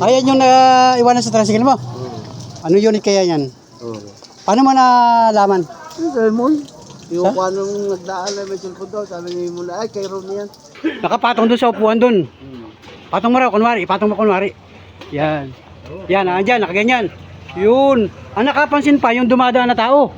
Ayan yung naiwanan sa tricycle mo. Ano unit kaya yan? Paano mo nalaman? Yung Raymond. Yung kung anong nagdaan na may cellphone daw, sabi ni mula, ay, kay Ron yan. Nakapatong doon sa upuan doon. Hmm. Patong mo raw, kunwari. Patong mo kunwari. Yan. Yan, andyan, nakaganyan. Yun. Ang nakapansin pa, yung dumadaan na tao.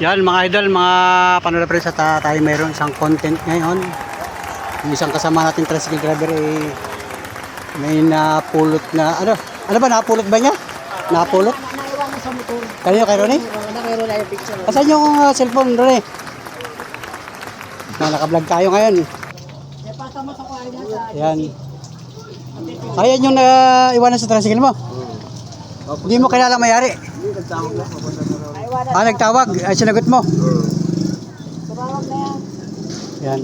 Yan mga idol, mga panood pa sa ta- tayo mayroon isang content ngayon. Yung isang kasama nating tricycle driver eh, may napulot na, ano, ano ba, napulot ba niya? Napulot? Naiwan sa motor. Kanino kay Ronnie? Wala kayo na yung picture. Asan yung uh, cellphone, Ronnie? Na, nakablog tayo ngayon. May pasa mo sa kuha niya sa... Yan. Ayan yung naiwanan sa tricycle mo. Hindi mo kilala mayari. Hindi, nagtawag lang, na na. Ah, nagtawag. Ay, sinagot mo. Tumawag na yan. Yan.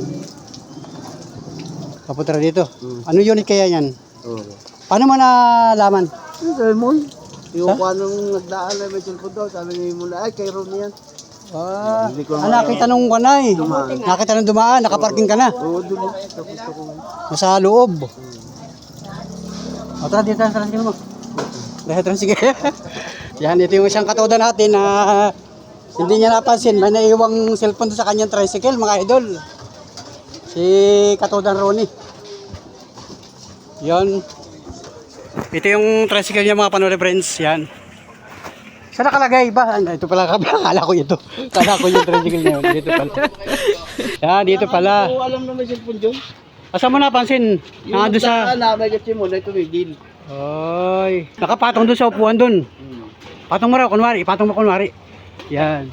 Papunta na dito. Hmm. Ano unit kaya yan? Oo. Paano mo nalaman? Yung Raymond. Yung kung anong nagdaan na may cellphone daw, sabi ni mula, ay, kay Ron yan. Ah, Hindi ko ah, nakita nung kanay. Dumaan. Nakita nung dumaan, nakaparking ka na. Oo, doon. Sa gusto ko. Nasa loob. O tara, dito sa tricycle mo. Dahil tricycle. Yan, ito yung isang katoda natin na hindi niya napansin. May naiwang cellphone sa kanyang tricycle, mga idol. Si katodan Ronnie. Yan. Ito yung tricycle niya mga panore friends. Yan. Saan nakalagay ba? Ano, Ito pala, akala ko ito. Akala ko yung tricycle niya. Dito pala. Yan, dito pala. Alam na may cellphone dyan. Asa mo napansin? Nandun sa... nagdaan na may gatsi mo, na tumigil. Ay, nakapatong doon sa upuan doon. Hmm. Patong mo raw, kunwari. Patong mo kunwari. Yan.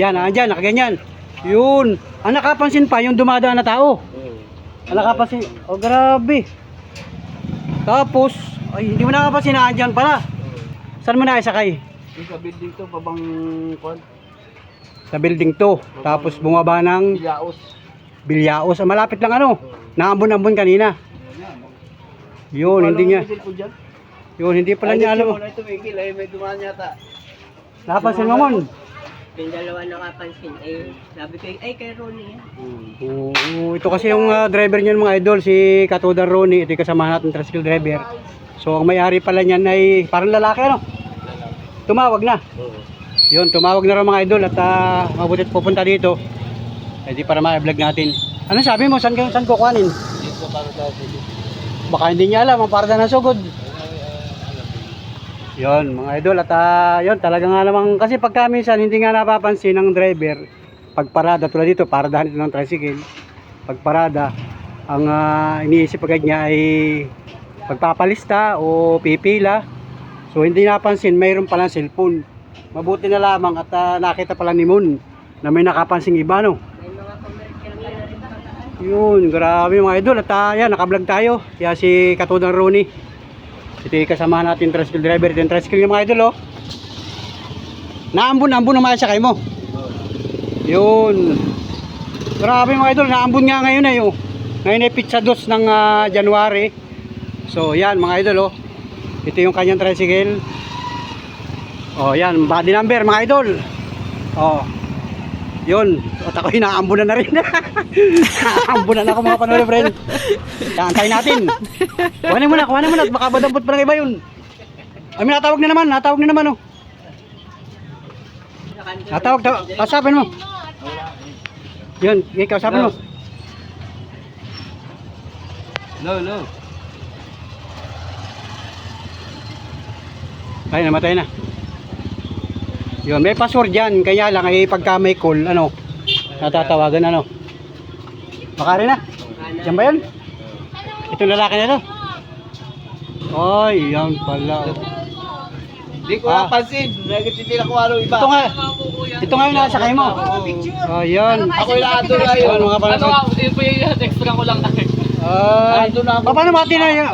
Yan, andyan, nakaganyan. Yun. Ang nakapansin pa, yung dumadaan na tao. Oo. Ang nakapansin. Oh, grabe. Tapos, ay, hindi mo nakapansin na andyan pala. Saan mo na isakay? Yung sa building to, babang kwan, Sa building to. Tapos bumaba ng Bilyaos. Bilyaos. Ah, Malapit lang ano. Naambon-ambon kanina. Yun, hindi niya. Yun, hindi pala niya alam. Ay, tumigil, ay may dumaan yata. Napansin mo mon. Yung dalawa nakapansin. Eh, sabi ko, ay kay Ronnie yan. Oo, ito kasi yung ah, driver niyan mga idol, si Katodan Ronnie, ito yung kasama natin tricycle driver. So ang may-ari pala niyan ay parang lalaki ano? Tumawag na. Yun, tumawag na raw mga idol at uh, mabutit pupunta dito. Eh di para ma-vlog natin. Ano sabi mo? Saan, ka- saan kukuhanin? Dito para sa city. Baka hindi niya alam, ang parada ng sugod. Yon mga idol at ah, yun talaga nga namang kasi pagka minsan hindi nga napapansin ng driver pag parada tulad dito paradahan ito ng tricycle pag parada ang ah, iniisip agad niya ay pagpapalista o pipila so hindi napansin mayroon palang cellphone mabuti na lamang at ah, nakita pala ni Moon na may nakapansing iba no May mga commercial ka na rin nakataan. Yun, grabe mga idol. At uh, yan, nakablog tayo. Kaya si Katudang Rooney. Ito yung kasama natin tricycle driver. Ito yung tricycle yung mga idol, oh. Naambon-ambon ang masakay mo. Yun. Grabe mga idol, naambon nga ngayon eh, oh. Ngayon ay pizza dos ng ah, January. So, yan mga idol, oh. Ito yung kanyang tricycle. Oh, yan, body number mga idol. Oh. Yun, at ako inaambunan na rin. Naambunan ako mga panood, friend. Antayin natin. Kuhanin mo na, kuhanin mo na. at Baka madampot pa ng iba yun. Ay, may natawag na naman, natawag na naman, oh. Natawag, tawag. Kasapin mo. Yun, ikaw, kasapin mo. No, no. Ay, namatay na. Yun, may password yan. Kaya lang, ay pagka may call, ano, natatawagan, ano. Baka rin na. Yan ba yun? Itong lalaki na to. Ay, yan pala. Di ko Ah. napansin. Negative hindi na kung ano iba. Ito nga, ito nga yung nasa mo. Ayan. Ako yung lahat doon Ayun, ngayon. mga pala. Ano nga, yun po yung extra ko lang. Ay, na ako. paano mati na yun?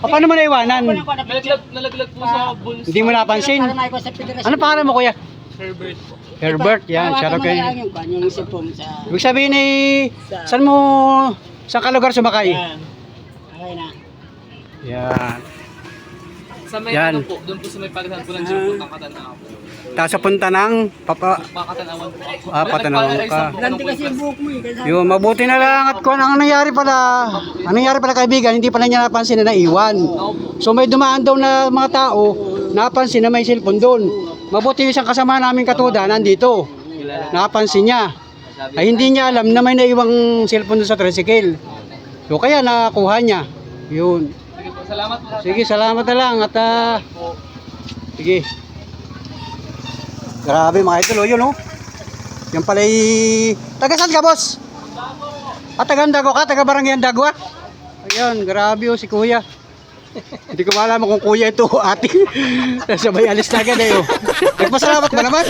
Paano mo naiwanan? Nalaglag, nalaglag po sa bulsa. Hindi mo napansin? Para may ko sa federasyon. Ano pangalan mo kuya? Herbert po. Herbert, yan. Shout out mo lang yung kwan, yung cellphone sa... Ibig sabihin eh, saan mo, saan ka lugar sumakay? Yan. Okay na. Yan. Sa may Yan. ano po, doon po sa may palitan po ng Jumbo ng Katanaw. Tapos punta ng papa, Pakatanawan po ako. Ah, patanawan ka. Ganti kasi yung buhok mo eh. Kaya Yun, mabuti na lang at kung ang nangyari pala, ang nangyari pala kaibigan, hindi pala niya napansin na naiwan. So may dumaan daw na mga tao, napansin na may cellphone doon. Mabuti yung isang kasama namin katuda, nandito. Napansin niya. Ay hindi niya alam na may naiwang cellphone doon sa tricycle. So kaya nakuha niya. Yun. Sige po, salamat po. Sige, salamat na lang at ah, sige. Grabe mga idol, oh, yun oh. Yan pala Taga saan ka, boss? Ah, taga Andago ka? Taga Barangay Andago ah? Ayun, grabe oh, si kuya. Hindi ko malaman kung kuya ito o ate. Sabay alis na agad eh oh. Nagpasalamat ba naman?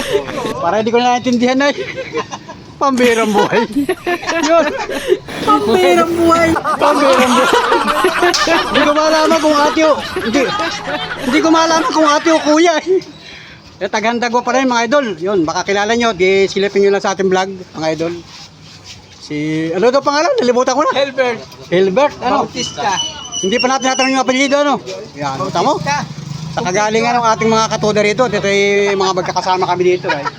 Para hindi ko na naintindihan na Pambirang buhay. Yun. Pambirang buhay. Pambirang buhay. hindi ko malaman kung ate o. Hindi. Hindi ko malaman kung ate o kuya eh. Eh, taghandag mo pa rin mga idol. Yun, baka kilala nyo. Di silipin nyo lang sa ating vlog, mga idol. Si, ano daw pangalan? Nalimutan ko na. Helbert. Hilbert, ano? Bautista. Hindi pa natin natanong yung apelido, ano? Yan, kita mo? Sa kagalingan ng ating mga katuda rito, dito ay mga magkakasama kami dito. Ay.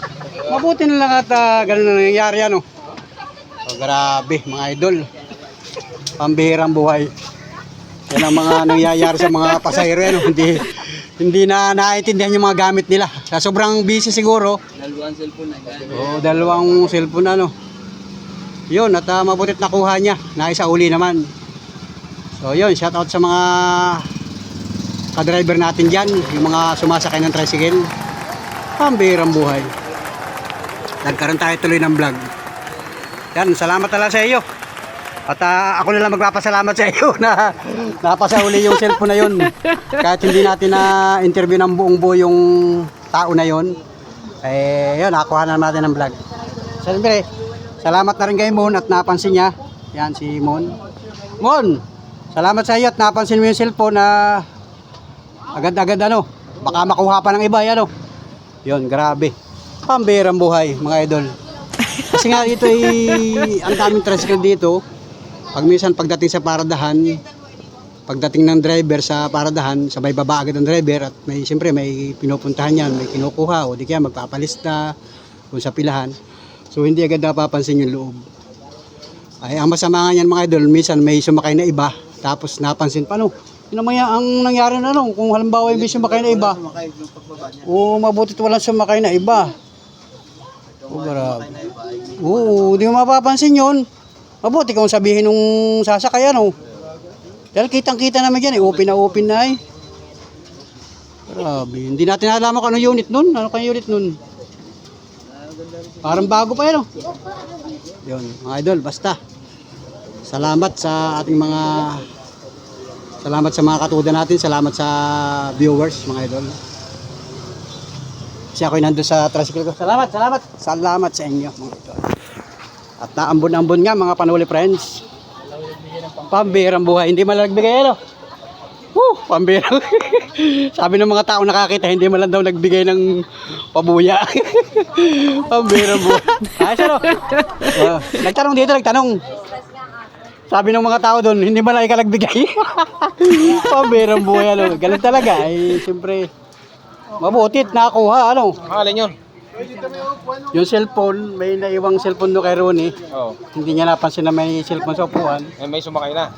Mabuti na lang at ah, ganun na nangyayari, ano? So, grabe, mga idol. Pambihirang buhay. Yan ang mga nangyayari sa mga pasahero, ano? Hindi, hindi na naiintindihan yung mga gamit nila. Sa sobrang busy siguro, Dalawang cellphone na. Oo, dalawang cellphone ano. Yun, at uh, mabutit nakuha niya. Naisa uli naman. So yun, shout out sa mga ka-driver natin dyan. Yung mga sumasakay ng tricycle. Pambirang buhay. Nagkaroon tayo tuloy ng vlog. Yan, salamat na lang sa iyo. At ah, ako na lang magpapasalamat sa iyo na napasauli yung cellphone na yun. Kahit hindi natin na interview ng buong buo yung tao na yun. Eh, yun, nakuha na natin ng vlog. Siyempre, salamat na rin kay Mon at napansin niya. Yan, si Mon. Mon, salamat sa iyo at napansin mo yung cellphone na agad-agad ano. Baka makuha pa ng iba, yan, ano. Yun, grabe. Pambirang buhay, mga idol. Kasi nga dito ay ang daming tricycle dito. Pag minsan pagdating sa paradahan, pagdating ng driver sa paradahan, sabay baba agad ang driver at may siyempre may pinupuntahan yan, may kinukuha o di kaya magpapalista kung sa pilahan. So hindi agad napapansin yung loob. Ay ang masama nga yan mga idol, minsan may sumakay na iba tapos napansin pa no. Yun naman yan, ang nangyari na no, kung halimbawa may sumakay na iba, Sumakay yung pagbaba niya. o mabutit walang sumakay na iba. O grabe. Oo, di mo mapapansin yun. Mabuti kung sabihin nung sasakay ano. Dahil kitang-kita naman yan eh. Open na open na eh. Grabe. Hindi natin alam kung ano unit nun. Ano kaya unit nun? Parang bago pa yan oh. Yun, mga idol, basta. Salamat sa ating mga Salamat sa mga katuda natin, salamat sa viewers, mga idol. Kasi ako'y nandun sa tricycle ko. Salamat, salamat. Salamat sa inyo, mga idol. At naambon-ambon nga, mga panuli friends. Pambirang buhay. Hindi malagbigay, ano? Woo, pambirang. Sabi ng mga tao nakakita, hindi man lang daw nagbigay ng pabuya. pambirang buhay. Ayos, ano? Uh, nagtanong dito, nagtanong. Sabi ng mga tao doon, hindi man lang ikaw nagbigay. pambirang buhay, ano? Ganun talaga. Ay, siyempre, mabutit, nakakuha, ano? Pangalan yun? Yung cellphone, may naiwang cellphone doon kay Ronnie. Oo. Hindi niya napansin na may cellphone sa upuan. Oh, may sumakay na.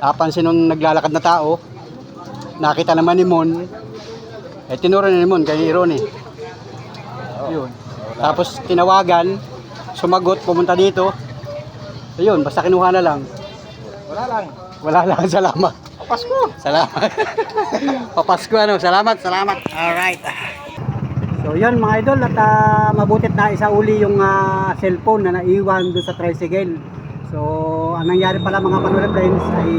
Napansin nung naglalakad na tao. Nakita naman ni Mon. Eh, tinuro ni Mon kay Ronnie. Yun. Tapos tinawagan, sumagot, pumunta dito. Ayun, basta kinuha na lang. Wala lang. Wala lang, salamat. Papasko. Salamat. Papasko ano, salamat, salamat. Alright. So yun mga idol at ah, mabutit na isa uli yung ah, cellphone na naiwan doon sa tricycle. So ang nangyari pala mga panula friends ay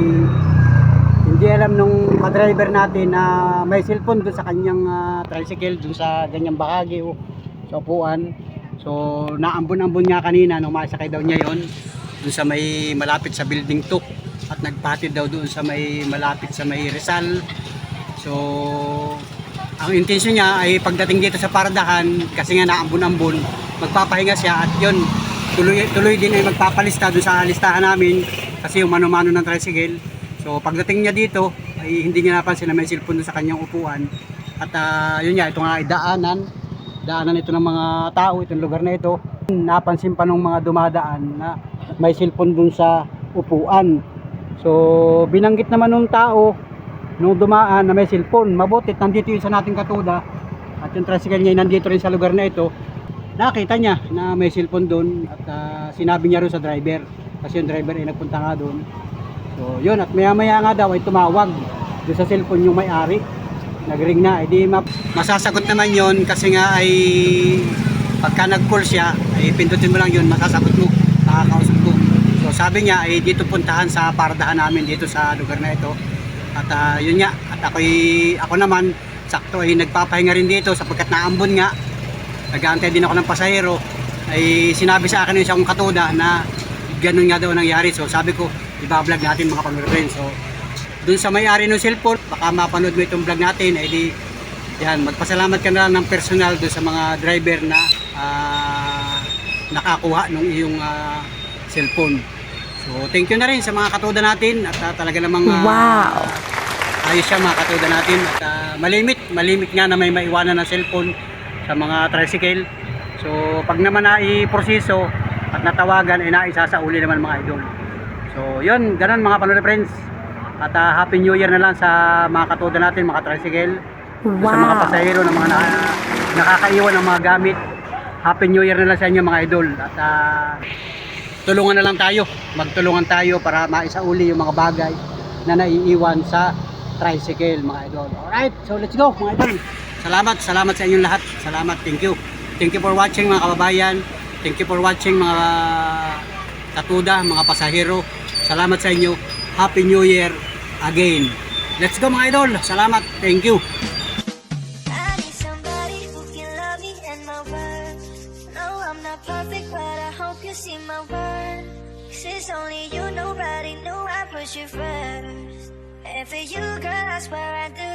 hindi alam nung ka-driver natin na may cellphone doon sa kanyang ah, tricycle doon sa ganyang bahagi o sa upuan. So naambon-ambon niya kanina nung masakay daw niya yon doon sa may malapit sa building 2 at nagpatid daw doon sa may malapit sa may Rizal. So ang intensyon niya ay pagdating dito sa paradahan kasi nga naambon-ambon magpapahinga siya at yun tuloy, tuloy din ay magpapalista doon sa listahan namin kasi yung mano-mano ng tricycle so pagdating niya dito ay hindi niya napansin na may cellphone sa kanyang upuan at ah, yun nga ito nga ay daanan daanan ito ng mga tao, itong lugar na ito. Napansin pa ng mga dumadaan na may cellphone dun sa upuan. So, binanggit naman ng tao nung dumaan na may cellphone. Mabutit, nandito yung sa nating katuda at yung tricycle niya nandito rin sa lugar na ito. Nakita niya na may cellphone doon at ah, sinabi niya rin sa driver kasi yung driver ay nagpunta nga doon. So, yun at maya maya nga daw ay tumawag doon sa cellphone yung may-ari. Nagring na, edi ma- masasagot naman yon kasi nga ay pagka nag-call siya, ay pindutin mo lang yun, masasagot mo, makakausap ko. So sabi niya ay dito puntahan sa pardahan namin dito sa lugar na ito. At ah, yun nga, at ako ako naman sakto ay nagpapahinga rin dito sapagkat naambon nga. Nag-aantay din ako ng pasahero. Ay sinabi sa akin yung isang katuda na ganun nga daw nangyari. So sabi ko, iba-vlog natin mga panood So dun sa may-ari ng cellphone, baka mapanood mo itong vlog natin, ay di, yan, magpasalamat ka na ng personal dun sa mga driver na ah, nakakuha ng iyong ah, cellphone. So, thank you na rin sa mga katuda natin at ah, talaga namang ah, ayos siya mga katuda natin at ah, malimit, malimit nga na may maiwanan ng cellphone sa mga tricycle. So, pag naman na iproseso at natawagan, ay naisasauli naman mga idol. So, yun, ganun mga panood friends. At ah, Happy New Year na lang sa mga katuda natin, mga tricycle. Sa mga pasahero na mga na- nakakaiwan ng mga gamit. Happy New Year na lang sa inyo mga idol. At ah, tulungan na lang tayo. Magtulungan tayo para maisauli yung mga bagay na naiiwan sa tricycle mga idol. Alright, so let's go mga idol. Salamat, salamat sa inyong lahat. Salamat, thank you. Thank you for watching mga kababayan. Thank you for watching mga katuda, mga pasahero. Salamat sa inyo. Happy New Year again. Let's go mga idol. Salamat. Thank you. You, girl, I swear I do